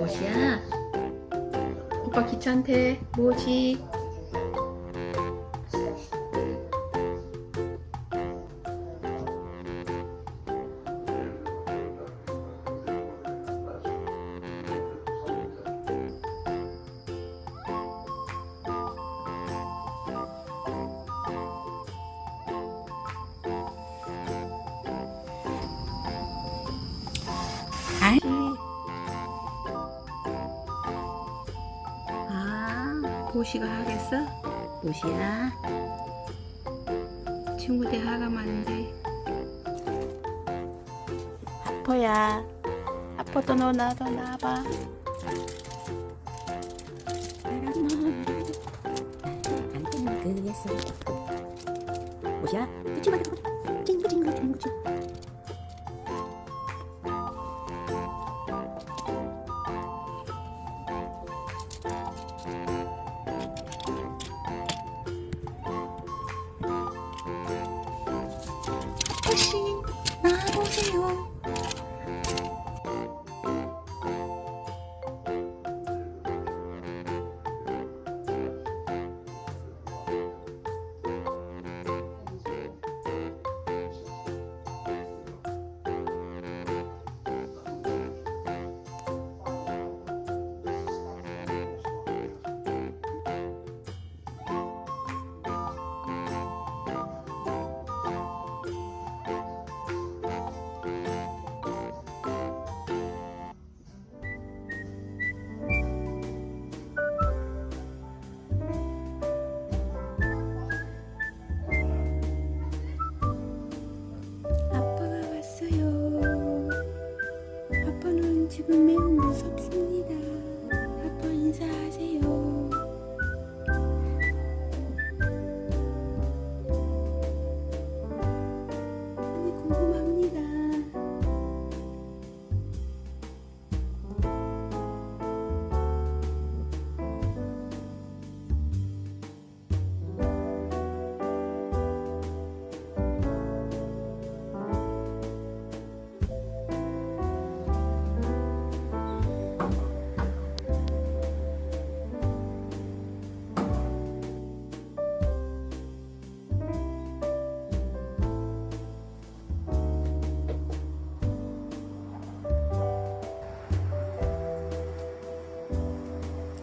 무엇이야? 오빠 귀찮대. 뭐지? 아, 보시가 하겠어? 보시야. 친구들 하가 많은데. 아퍼야. 아퍼도 너 나도 나봐. 안 되는 그겠어. 보시야. 무섭습니다. 아빠 인사하세요.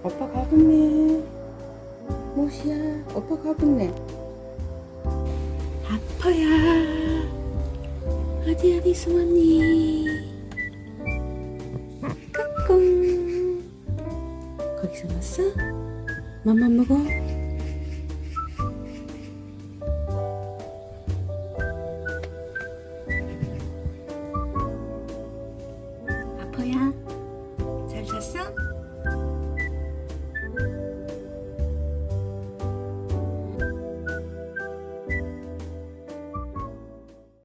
오빠 가겠네. 뭐시야? 오빠 가겠네. 아파야. 어디 어디 숨었니? 까꿍. 거기서 왔어? 맘마 먹어? 아파야.